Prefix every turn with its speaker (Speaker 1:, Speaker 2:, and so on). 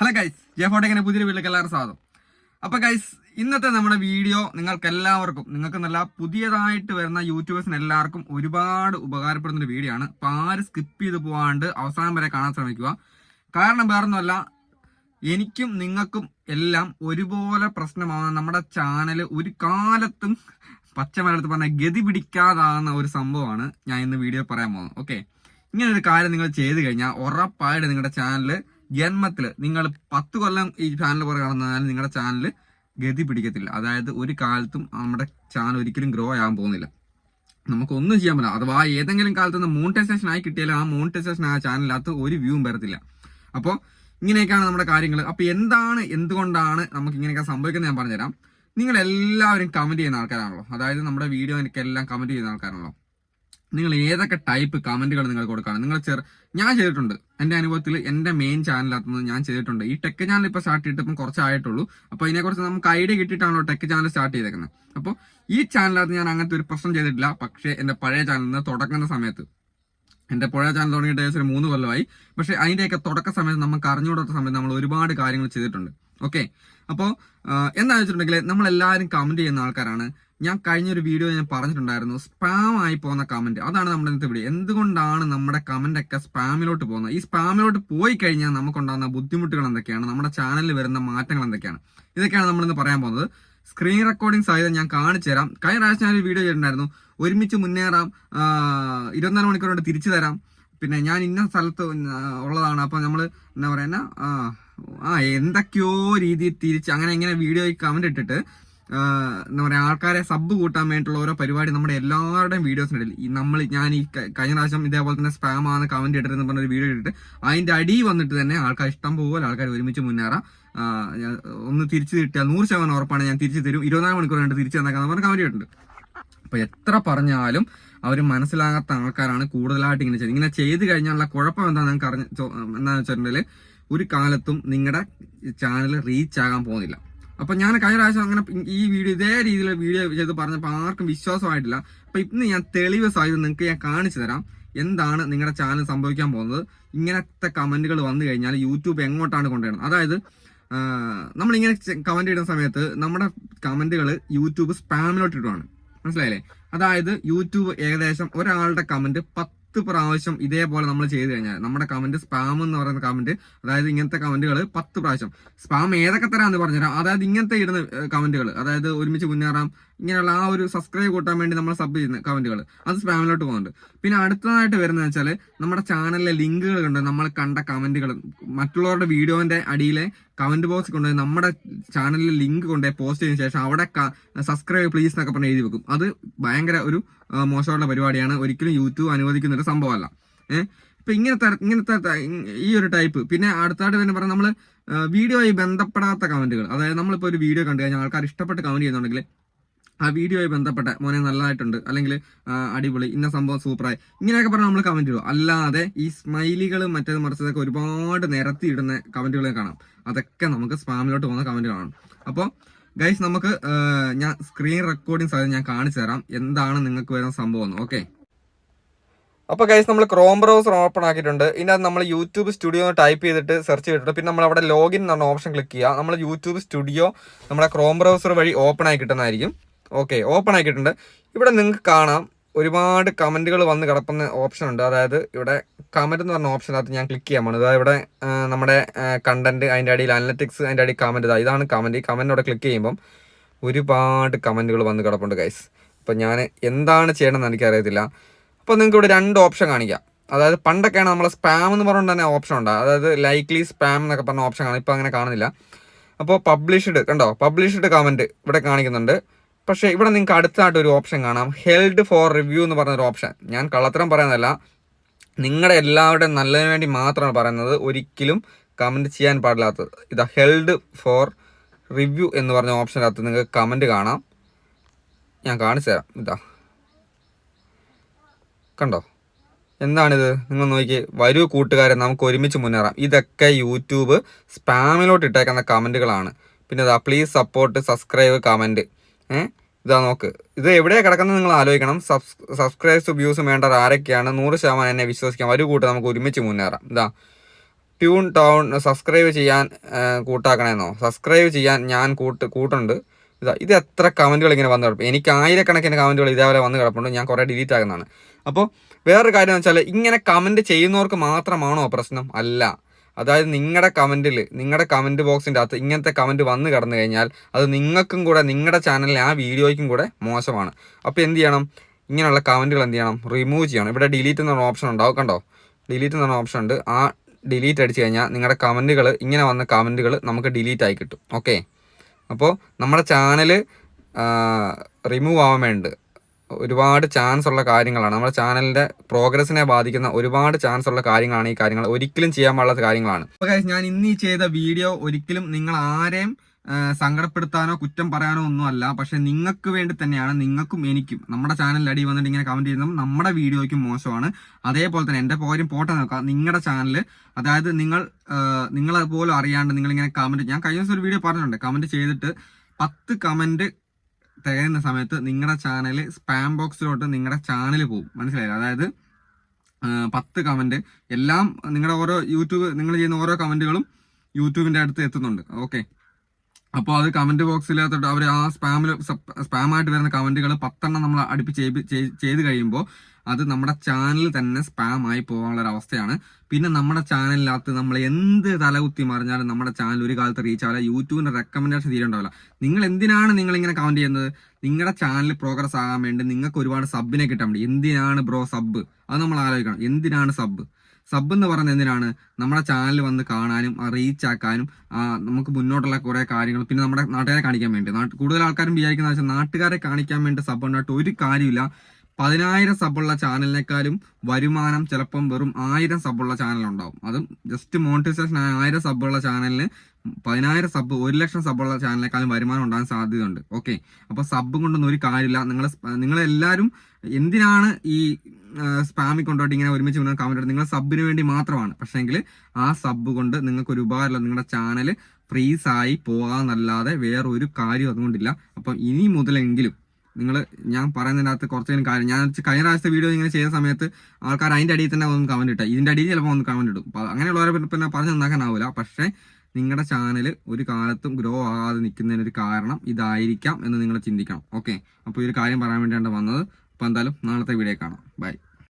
Speaker 1: Hello guys J ഫോട്ടേക്കിന്റെ പുതിയൊരു വീട്ടിലേക്ക് എല്ലാവരും സ്വാഗതം. അപ്പൊ ഗൈസ് ഇന്നത്തെ നമ്മുടെ വീഡിയോ നിങ്ങൾക്ക് എല്ലാവർക്കും നിങ്ങൾക്ക് നല്ല പുതിയതായിട്ട് വരുന്ന യൂട്യൂബേഴ്സിന് എല്ലാവർക്കും ഒരുപാട് ഉപകാരപ്പെടുന്ന ഒരു വീഡിയോ ആണ്. അപ്പൊ ആര് സ്കിപ്പ് ചെയ്ത് പോവാണ്ട് അവസാനം വരെ കാണാൻ ശ്രമിക്കുക. കാരണം വേറൊന്നുമല്ല എനിക്കും നിങ്ങൾക്കും എല്ലാം ഒരുപോലെ പ്രശ്നമാണ്. നമ്മുടെ ചാനൽ ഒരു കാലത്തും പച്ചമലത്ത് പറഞ്ഞ ഗതി പിടിക്കാതാകുന്ന ഒരു സംഭവമാണ് ഞാൻ ഇന്ന് വീഡിയോ പറയാൻ പോകുന്നത്. ഓക്കെ ഇങ്ങനെ ഒരു കാര്യം നിങ്ങൾ ചെയ്ത് കഴിഞ്ഞാൽ ഉറപ്പായിട്ട് നിങ്ങളുടെ ചാനൽ ജന്മത്തിൽ നിങ്ങൾ പത്ത് കൊല്ലം ഈ ചാനൽ പുറകെ കടന്നാലും നിങ്ങളുടെ ചാനൽ ഗതി പിടിക്കത്തില്ല. അതായത് ഒരു കാലത്തും നമ്മുടെ ചാനൽ ഒരിക്കലും ഗ്രോ ആകാൻ പോകുന്നില്ല. നമുക്കൊന്നും ചെയ്യാൻ പറ്റില്ല. അഥവാ ഏതെങ്കിലും കാലത്ത് നിന്ന് മോണിറ്റൈസേഷൻ ആയി കിട്ടിയാലും ആ മോണിറ്റൈസേഷൻ ആ ചാനലിനകത്ത് ഒരു വ്യൂവും വരത്തില്ല. അപ്പോൾ ഇങ്ങനെയൊക്കെയാണ് നമ്മുടെ കാര്യങ്ങൾ അപ്പോൾ എന്താണ് എന്തുകൊണ്ടാണ് നമുക്ക് ഇങ്ങനെയൊക്കെ സംഭവിക്കുന്നത് ഞാൻ പറഞ്ഞുതരാം. നിങ്ങൾ എല്ലാവരും കമന്റ് ചെയ്യുന്ന ആൾക്കാരാണല്ലോ. അതായത് നമ്മുടെ വീഡിയോ എനിക്കെല്ലാം കമന്റ് ചെയ്യുന്ന ആൾക്കാരാണല്ലോ. നിങ്ങൾ ഏതൊക്കെ ടൈപ്പ് കമന്റുകൾ നിങ്ങൾ കൊടുക്കണം? നിങ്ങൾ ചെറു ഞാൻ ചെയ്തിട്ടുണ്ട്. എന്റെ അനുഭവത്തിൽ എന്റെ മെയിൻ ചാനലിനകത്തുനിന്ന് ഞാൻ ചെയ്തിട്ടുണ്ട്. ഈ ടെക് ചാനൽ ഇപ്പൊ സ്റ്റാർട്ട് ചെയ്തിട്ട് ഇപ്പം കുറച്ചായിട്ടുള്ളൂ. അപ്പൊ ഇതിനെക്കുറിച്ച് നമുക്ക് ഐഡിയ കിട്ടിയിട്ടാണല്ലോ ടെക് ചാനൽ സ്റ്റാർട്ട് ചെയ്തേക്കുന്നത്. അപ്പോൾ ഈ ചാനലകത്ത് ഞാൻ അങ്ങനത്തെ ഒരു പ്രശ്നം ചെയ്തിട്ടില്ല. പക്ഷേ എന്റെ പഴയ ചാനലിൽ നിന്ന് തുടങ്ങുന്ന സമയത്ത് എന്റെ പുഴ ചാനൽ തുടങ്ങിയിട്ട് ഏകദേശം മൂന്ന് കൊല്ലമായി. പക്ഷേ അതിന്റെയൊക്കെ തുടക്ക സമയത്ത് നമുക്ക് അറിഞ്ഞുകൂടാത്ത സമയത്ത് നമ്മൾ ഒരുപാട് കാര്യങ്ങൾ ചെയ്തിട്ടുണ്ട്. ഓക്കെ അപ്പോൾ എന്താണെന്ന് വെച്ചിട്ടുണ്ടെങ്കിൽ നമ്മൾ എല്ലാവരും കമന്റ് ചെയ്യുന്ന ആൾക്കാരാണ്. ഞാൻ കഴിഞ്ഞൊരു വീഡിയോ ഞാൻ പറഞ്ഞിട്ടുണ്ടായിരുന്നു സ്പാം ആയി പോകുന്ന കമന്റ് അതാണ് നമ്മുടെ ഇന്നത്തെ വീഡിയോ എന്തുകൊണ്ടാണ് നമ്മുടെ കമന്റ് ഒക്കെ സ്പാമിലോട്ട് പോകുന്നത്? ഈ സ്പാമിലോട്ട് പോയി കഴിഞ്ഞാൽ നമുക്കുണ്ടാകുന്ന ബുദ്ധിമുട്ടുകൾ എന്തൊക്കെയാണ്? നമ്മുടെ ചാനലിൽ വരുന്ന മാറ്റങ്ങൾ എന്തൊക്കെയാണ്? ഇതൊക്കെയാണ് നമ്മളിന്ന് പറയാൻ പോകുന്നത്. സ്ക്രീൻ റെക്കോർഡിംഗ് സഹിതം ഞാൻ കാണിച്ചു തരാം. കഴിഞ്ഞ പ്രാവശ്യം ഞാൻ ഒരു വീഡിയോ ചെയ്തിട്ടുണ്ടായിരുന്നു. ഒരുമിച്ച് മുന്നേറാം ഇരുപത്തിനാല് മണിക്കൂർ കൊണ്ട് തിരിച്ചു തരാം. പിന്നെ ഞാൻ ഇന്ന സ്ഥലത്ത് ഉള്ളതാണ്. അപ്പം നമ്മൾ എന്താ പറയുന്ന ആ എന്തൊക്കെയോ രീതിയിൽ തിരിച്ച് അങ്ങനെ ഇങ്ങനെ വീഡിയോയിൽ കമന്റ് ഇട്ടിട്ട് എന്താ പറയാ ആൾക്കാരെ സബ് കൂട്ടാൻ വേണ്ടിയിട്ടുള്ള ഓരോ പരിപാടി നമ്മുടെ എല്ലാവരുടെയും വീഡിയോസിനിടയിൽ ഈ നമ്മൾ ഞാൻ ഈ കഴിഞ്ഞ പ്രാവശ്യം ഇതേപോലെ തന്നെ സ്പാം ആണ് കമന്റ് ഇട്ടിരുന്ന പറഞ്ഞ ഒരു വീഡിയോ ഇട്ടിട്ട് അതിന്റെ അടി വന്നിട്ട് തന്നെ ആൾക്കാർ ഇഷ്ടം പോലെ ആൾക്കാർ ഒരുമിച്ച് മുന്നേറാം. ഒന്ന് തിരിച്ചു കിട്ടിയാൽ നൂറ് ശതമാനം ഉറപ്പാണ് ഞാൻ തിരിച്ചു തരും. ഇരുപത്തിനാല് മണിക്കൂർ കണ്ട് തിരിച്ചു തന്നേക്കാന്ന് പറഞ്ഞ കമന്റ് ഇട്ടിട്ടുണ്ട്. അപ്പൊ എത്ര പറഞ്ഞാലും അവർ മനസ്സിലാകാത്ത ആൾക്കാരാണ് കൂടുതലായിട്ട് ഇങ്ങനെ ചെയ്യുന്നത് ഇങ്ങനെ ചെയ്ത് കഴിഞ്ഞാലുള്ള കുഴപ്പം എന്താണെന്ന് നിങ്ങൾക്ക് അറിഞ്ഞ എന്താണെന്ന് വെച്ചിട്ടുണ്ടെങ്കിൽ ഒരു കാലത്തും നിങ്ങളുടെ ചാനൽ റീച്ച് ആകാൻ പോകുന്നില്ല. അപ്പൊ ഞാൻ കഴിഞ്ഞ പ്രാവശ്യം അങ്ങനെ ഈ വീഡിയോ ഇതേ രീതിയിൽ വീഡിയോ ചെയ്ത് പറഞ്ഞപ്പോൾ ആർക്കും വിശ്വാസമായിട്ടില്ല. അപ്പൊ ഇന്ന് ഞാൻ തെളിവ് സാധ്യത നിങ്ങൾക്ക് ഞാൻ കാണിച്ചു തരാം. എന്താണ് നിങ്ങളുടെ ചാനൽ സംഭവിക്കാൻ പോകുന്നത്. ഇങ്ങനത്തെ കമന്റുകൾ വന്നു കഴിഞ്ഞാൽ യൂട്യൂബ് എങ്ങോട്ടാണ് കൊണ്ടുവരുന്നത്? അതായത് നമ്മളിങ്ങനെ കമന്റ് ഇടുന്ന സമയത്ത് നമ്മുടെ കമന്റുകൾ യൂട്യൂബ് സ്പാമിലോട്ട് ഇടുവാണ്. മനസ്സിലായില്ലേ? അതായത് യൂട്യൂബ് ഏകദേശം ഒരാളുടെ കമന്റ് പത്ത് പ്രാവശ്യം ഇതേപോലെ നമ്മൾ ചെയ്ത് കഴിഞ്ഞാൽ നമ്മുടെ കമന്റ് സ്പാം എന്ന് പറയുന്ന കമന്റ് അതായത് ഇങ്ങനത്തെ കമന്റുകൾ പത്ത് പ്രാവശ്യം. സ്പാം ഏതൊക്കെ തരാന്ന് പറഞ്ഞുതരാം. അതായത് ഇങ്ങനത്തെ ഇടുന്ന കമന്റുകൾ അതായത് ഒരുമിച്ച് മുന്നേറാം ഇങ്ങനെയുള്ള ആ ഒരു സബ്സ്ക്രൈബ് കൂട്ടാൻ വേണ്ടി നമ്മൾ സബ് ചെയ്യുന്ന കമന്റുകൾ അത് സ്പാമിലോട്ട് പോകുന്നുണ്ട് പിന്നെ അടുത്തതായിട്ട് വരുന്നത് വെച്ചാൽ നമ്മുടെ ചാനലിലെ ലിങ്കുകൾ കൊണ്ട് നമ്മൾ കണ്ട കമന്റുകൾ മറ്റുള്ളവരുടെ വീഡിയോന്റെ അടിയിലെ കമന്റ് ബോക്സ് കൊണ്ട് നമ്മുടെ ചാനലിലെ ലിങ്ക് കൊണ്ട് പോസ്റ്റ് ചെയ്തതിനു ശേഷം അവിടെ സബ്സ്ക്രൈബ് പ്ലീസ് എന്നൊക്കെ പറഞ്ഞ് എഴുതി വെക്കും. അത് ഭയങ്കര ഒരു മോശമുള്ള പരിപാടിയാണ്. ഒരിക്കലും യൂട്യൂബ് അനുവദിക്കുന്ന ഒരു സംഭവമല്ല. ഏഹ് ഇപ്പൊ ഇങ്ങനത്തെ ഇങ്ങനത്തെ ഈ ഒരു ടൈപ്പ് പിന്നെ അടുത്തായിട്ട് തന്നെ പറഞ്ഞാൽ നമ്മൾ വീഡിയോയിൽ ബന്ധപ്പെടാത്ത കമന്റുകൾ അതായത് നമ്മളിപ്പോൾ ഒരു വീഡിയോ കണ്ടു കഴിഞ്ഞാൽ ആൾക്കാർ ഇഷ്ടപ്പെട്ട് കമന്റ് ചെയ്യുന്നുണ്ടെങ്കിൽ ആ വീഡിയോയിൽ ബന്ധപ്പെട്ട മോനെ നല്ലതായിട്ടുണ്ട്. അല്ലെങ്കിൽ അടിപൊളി ഇന്ന സംഭവം സൂപ്പറായി. ഇങ്ങനെയൊക്കെ പറഞ്ഞാൽ നമ്മൾ കമന്റ് ഇടും അല്ലാതെ ഈ സ്മൈലികളും മറ്റേത് മറിച്ചതൊക്കെ ഒരുപാട് നിരത്തി ഇടുന്ന കമന്റുകളെ കാണാം. അതൊക്കെ നമുക്ക് സ്പാമിലോട്ട് പോകുന്ന കമന്റുകളാണ് അപ്പോൾ ഗൈസ് നമുക്ക് ഞാൻ സ്ക്രീൻ റെക്കോർഡിങ് സാധ്യത ഞാൻ കാണിച്ചു തരാം. എന്താണ് നിങ്ങൾക്ക് വരുന്ന സംഭവം ഓക്കെ അപ്പൊ ഗൈസ് നമ്മൾ ക്രോം ബ്രൗസർ ഓപ്പൺ ആക്കിയിട്ടുണ്ട്. ഇതിനകത്ത് നമ്മൾ യൂട്യൂബ് സ്റ്റുഡിയോ ടൈപ്പ് ചെയ്തിട്ട് സെർച്ച് ചെയ്തിട്ടുണ്ട്. പിന്നെ നമ്മൾ അവിടെ ലോഗിൻ എന്ന് പറഞ്ഞ ഓപ്ഷൻ ക്ലിക്ക് ചെയ്യുക. നമ്മൾ യൂട്യൂബ് സ്റ്റുഡിയോ നമ്മുടെ ക്രോം ബ്രൗസർ വഴി ഓപ്പൺ ആയി കിട്ടുന്നതായിരിക്കും. ഓക്കെ ഓപ്പൺ ആക്കിയിട്ടുണ്ട്. ഇവിടെ നിങ്ങൾക്ക് കാണാം ഒരുപാട് കമന്റുകൾ വന്ന് കിടക്കുന്ന ഓപ്ഷൻ ഉണ്ട്. അതായത് ഇവിടെ കമന്റ് എന്ന് പറഞ്ഞ ഓപ്ഷനകത്ത് ഞാൻ ക്ലിക്ക് പോകുന്നത് അതായത് ഇവിടെ നമ്മുടെ കണ്ടന്റ് അതിന്റെ അടിയിൽ അനലറ്റിക്സ് അതിന്റെ അടിയിൽ കമന്റ് ഇതാ. ഇതാണ് കമന്റ് ഈ കമന്റ് അവിടെ ക്ലിക്ക് ചെയ്യുമ്പം ഒരുപാട് കമന്റുകൾ വന്ന് കിടപ്പുണ്ട് ഗൈസ് അപ്പം ഞാൻ എന്താണ് ചെയ്യണമെന്ന് എനിക്കറിയത്തില്ല. അപ്പോൾ നിങ്ങൾക്ക് ഇവിടെ രണ്ട് ഓപ്ഷൻ കാണിക്കാം. അതായത് പണ്ടൊക്കെയാണ് നമ്മൾ സ്പാം എന്ന് പറഞ്ഞുകൊണ്ട് തന്നെ ഓപ്ഷൻ ഉണ്ട്. അതായത് ലൈക്ലി സ്പാം എന്നൊക്കെ പറഞ്ഞ ഓപ്ഷൻ കാണും ഇപ്പോൾ അങ്ങനെ കാണുന്നില്ല. അപ്പോൾ പബ്ലിഷ്ഡ് കണ്ടോ? പബ്ലിഷ്ഡ് കമന്റ് ഇവിടെ കാണിക്കുന്നുണ്ട്. പക്ഷേ ഇവിടെ നിങ്ങൾക്ക് അടുത്തായിട്ട് ഒരു ഓപ്ഷൻ കാണാം. ഹെൽഡ് ഫോർ റിവ്യൂ എന്ന് പറഞ്ഞൊരു ഓപ്ഷൻ. ഞാൻ കള്ളത്തരം പറയുന്നതല്ല. നിങ്ങളുടെ എല്ലാവരുടെയും നല്ലതിന് വേണ്ടി മാത്രമാണ് പറയുന്നത്. ഒരിക്കലും കമന്റ് ചെയ്യാൻ പാടില്ലാത്തത്. ഇതാ ഹെൽഡ് ഫോർ റിവ്യൂ എന്ന് പറഞ്ഞ ഓപ്ഷനകത്ത് നിങ്ങൾക്ക് കമന്റ് കാണാം. ഞാൻ കാണിച്ചു തരാം. ഇതാ. കണ്ടോ? എന്താണിത്? നിങ്ങൾ നോക്കി വരൂ കൂട്ടുകാരെ നമുക്ക് ഒരുമിച്ച് മുന്നേറാം. ഇതൊക്കെ യൂട്യൂബ് സ്പാമിലോട്ട് ഇട്ടേക്കുന്ന കമന്റുകളാണ് പിന്നെ ഇതാ പ്ലീസ് സപ്പോർട്ട് സബ്സ്ക്രൈബ് കമന്റ് ഇതാ നോക്ക്. ഇത് എവിടെയാണ് കിടക്കുന്നത് നിങ്ങൾ ആലോചിക്കണം. സബ്സ് സബ്സ്ക്രൈബ്സ് വ്യൂസ് വേണ്ടവർ ആരൊക്കെയാണ്? നൂറ് ശതമാനം എന്നെ വിശ്വസിക്കാം. ഒരു കൂട്ട് നമുക്ക് ഒരുമിച്ച് മുന്നേറാം. ഇതാ. ട്യൂൺ ടൗൺ സബ്സ്ക്രൈബ് ചെയ്യാൻ കൂട്ടാക്കണമെന്നോ സബ്സ്ക്രൈബ് ചെയ്യാൻ ഞാൻ കൂട്ട് കൂട്ടുണ്ട്. ഇതാ ഇത് എത്ര കമന്റുകൾ ഇങ്ങനെ വന്ന് കിടക്കും എനിക്ക് ആയിരക്കണക്കിന് കമന്റുകൾ ഇതേപോലെ വന്ന് കിടപ്പുണ്ട്. ഞാൻ കുറേ ഡിലീറ്റ് ആകുന്നതാണ് അപ്പോൾ വേറൊരു കാര്യം എന്ന് വെച്ചാൽ ഇങ്ങനെ കമന്റ് ചെയ്യുന്നവർക്ക് മാത്രമാണോ പ്രശ്നം? അല്ല. അതായത് നിങ്ങളുടെ കമന്റിൽ നിങ്ങളുടെ കമന്റ് ബോക്സിന്റെ അകത്ത് ഇങ്ങനത്തെ കമന്റ് വന്നു കടന്നു കഴിഞ്ഞാൽ അത് നിങ്ങൾക്കും കൂടെ നിങ്ങളുടെ ചാനലിലെ ആ വീഡിയോയ്ക്കും കൂടെ മോശമാണ്. അപ്പോൾ എന്ത് ചെയ്യണം? ഇങ്ങനെയുള്ള കമന്റുകൾ എന്ത് ചെയ്യണം? റിമൂവ് ചെയ്യണം. ഇവിടെ ഡിലീറ്റ് എന്ന് പറഞ്ഞ ഓപ്ഷൻ ഉണ്ടാവും കണ്ടോ? ഡിലീറ്റ് എന്ന് പറഞ്ഞ ഓപ്ഷൻ ഉണ്ട്. ആ ഡിലീറ്റ് അടിച്ച് കഴിഞ്ഞാൽ നിങ്ങളുടെ കമന്റുകൾ ഇങ്ങനെ വന്ന കമന്റുകൾ നമുക്ക് ഡിലീറ്റ് ആയി കിട്ടും. ഓക്കെ അപ്പോൾ നമ്മുടെ ചാനൽ റിമൂവ് ആവാൻ വേണ്ടി ഒരുപാട് ചാൻസ് ഉള്ള കാര്യങ്ങളാണ്. നമ്മുടെ ചാനലിന്റെ പ്രോഗ്രസിനെ ബാധിക്കുന്ന ഒരുപാട് ചാൻസ് ഉള്ള കാര്യങ്ങളാണ് ഈ കാര്യങ്ങൾ. ഒരിക്കലും ചെയ്യാൻ പാടുള്ള കാര്യങ്ങളാണ്. ഞാൻ ഇന്ന് ഈ ചെയ്ത വീഡിയോ ഒരിക്കലും നിങ്ങൾ ആരെയും സങ്കടപ്പെടുത്താനോ കുറ്റം പറയാനോ ഒന്നും അല്ല പക്ഷെ നിങ്ങൾക്ക് വേണ്ടി തന്നെയാണ് നിങ്ങൾക്കും എനിക്കും. നമ്മുടെ ചാനലിൽ അടി വന്നിട്ട് ഇങ്ങനെ കമന്റ് ചെയ്യുമ്പോൾ നമ്മുടെ വീഡിയോയ്ക്കും മോശമാണ്. അതേപോലെ തന്നെ എന്റെ പോരും പോട്ടെ നോക്കാം. നിങ്ങളുടെ ചാനൽ അതായത് നിങ്ങൾ നിങ്ങളെ പോലും അറിയാണ്ട് നിങ്ങൾ ഇങ്ങനെ കമന്റ് ഞാൻ കഴിഞ്ഞ ദിവസം ഒരു വീഡിയോ പറഞ്ഞിട്ടുണ്ട്. കമന്റ് ചെയ്തിട്ട് പത്ത് കമന്റ് തികയുന്ന സമയത്ത് നിങ്ങളുടെ ചാനൽ സ്പാം ബോക്സിലോട്ട് നിങ്ങളുടെ ചാനൽ പോകും മനസ്സിലായില്ല? അതായത് പത്ത് കമന്റ് എല്ലാം നിങ്ങളുടെ ഓരോ യൂട്യൂബ് നിങ്ങൾ ചെയ്യുന്ന ഓരോ കമന്റുകളും യൂട്യൂബിന്റെ അടുത്ത് എത്തുന്നുണ്ട്. ഓക്കെ അപ്പോൾ അത് കമന്റ് ബോക്സിലകത്തോട്ട് അവർ ആ സ്പാമിൽ സ്പാമായിട്ട് വരുന്ന കമന്റുകൾ പത്തെണ്ണം നമ്മൾ അടുപ്പിച്ച് ചെയ്ത് കഴിയുമ്പോൾ അത് നമ്മുടെ ചാനൽ തന്നെ സ്പാം ആയി പോകാനുള്ള അവസ്ഥയാണ്. പിന്നെ നമ്മുടെ ചാനലിനകത്ത് നമ്മൾ എന്ത് തലകുത്തി മറിഞ്ഞാലും നമ്മുടെ ചാനൽ ഒരു കാലത്ത് റീച്ച് ആവില്ല. യൂട്യൂബിന്റെ റെക്കമെൻഡേഷൻ തീരെ ഉണ്ടാവില്ല. നിങ്ങൾ എന്തിനാണ് നിങ്ങൾ ഇങ്ങനെ കമന്റ് ചെയ്യുന്നത്? നിങ്ങളുടെ ചാനൽ പ്രോഗ്രസ് ആകാൻ വേണ്ടി നിങ്ങൾക്ക് ഒരുപാട് സബിനെ കിട്ടാൻ വേണ്ടി. എന്തിനാണ് ബ്രോ സബ് അത് നമ്മൾ ആലോചിക്കണം. എന്തിനാണ് സബ് സബ് എന്ന് പറയുന്നത് എന്തിനാണ്? നമ്മുടെ ചാനൽ വന്ന് കാണാനും റീച്ച് ആക്കാനും നമുക്ക് മുന്നോട്ടുള്ള കുറേ കാര്യങ്ങൾ പിന്നെ നമ്മുടെ നാട്ടുകാരെ കാണിക്കാൻ വേണ്ടി. കൂടുതൽ ആൾക്കാരും വിചാരിക്കുന്ന വെച്ചാൽ നാട്ടുകാരെ കാണിക്കാൻ വേണ്ടി സബ് ഉണ്ടായിട്ട് ഒരു കാര്യമില്ല പതിനായിരം സബുള്ള ചാനലിനേക്കാളും വരുമാനം ചിലപ്പം വെറും ആയിരം സബുള്ള ചാനൽ ഉണ്ടാവും. അതും ജസ്റ്റ് മോണിറ്റൈസേഷൻ ആയിരം സബുള്ള ചാനലിന് പതിനായിരം സബ് ഒരു ലക്ഷം സബുള്ള ചാനലിനേക്കാളും വരുമാനം ഉണ്ടാകാൻ സാധ്യതയുണ്ട്. ഓക്കെ അപ്പൊ സബ് കൊണ്ടൊന്നും ഒരു കാര്യമില്ല. നിങ്ങൾ നിങ്ങളെല്ലാവരും എന്തിനാണ് ഈ സ്പാമിൽ കൊണ്ടുപോയിട്ട് ഇങ്ങനെ ഒരുമിച്ച് മുന്നേ കമന്റ് നിങ്ങൾ സബിന് വേണ്ടി മാത്രമാണ്. പക്ഷേങ്കിൽ ആ സബ് കൊണ്ട് നിങ്ങൾക്ക് ഒരു ഉപകാരമില്ല. നിങ്ങളുടെ ചാനൽ ഫ്രീസായി പോകാന്നല്ലാതെ വേറെ ഒരു കാര്യം അതുകൊണ്ടില്ല. അപ്പം ഇനി മുതലെങ്കിലും നിങ്ങൾ ഞാൻ പറയുന്നതിനകത്ത് കുറച്ചെങ്കിലും കാര്യം ഞാൻ കഴിഞ്ഞ പ്രാവശ്യത്തെ വീഡിയോ ഇങ്ങനെ ചെയ്ത സമയത്ത് ആൾക്കാർ അതിന്റെ അടിയിൽ തന്നെ ഒന്ന് കമന്റ് ഇട്ടാൽ ഇതിന്റെ അടിയിൽ ചിലപ്പോൾ ഒന്ന് കമന്റ് ഇടും. അപ്പോൾ അങ്ങനെയുള്ളവരെ പിന്നെ പറഞ്ഞ് നന്നാക്കാനാവില്ല പക്ഷേ നിങ്ങളുടെ ചാനൽ ഒരു കാലത്തും ഗ്രോ ആകാതെ നിൽക്കുന്നതിനൊരു കാരണം ഇതായിരിക്കാം എന്ന് നിങ്ങൾ ചിന്തിക്കണം. ഓക്കെ അപ്പോൾ ഈ ഒരു കാര്യം പറയാൻ വേണ്ടിയാണ് വന്നത്. അപ്പോൾ എന്തായാലും നാളത്തെ വീഡിയോ കാണാം. ബൈ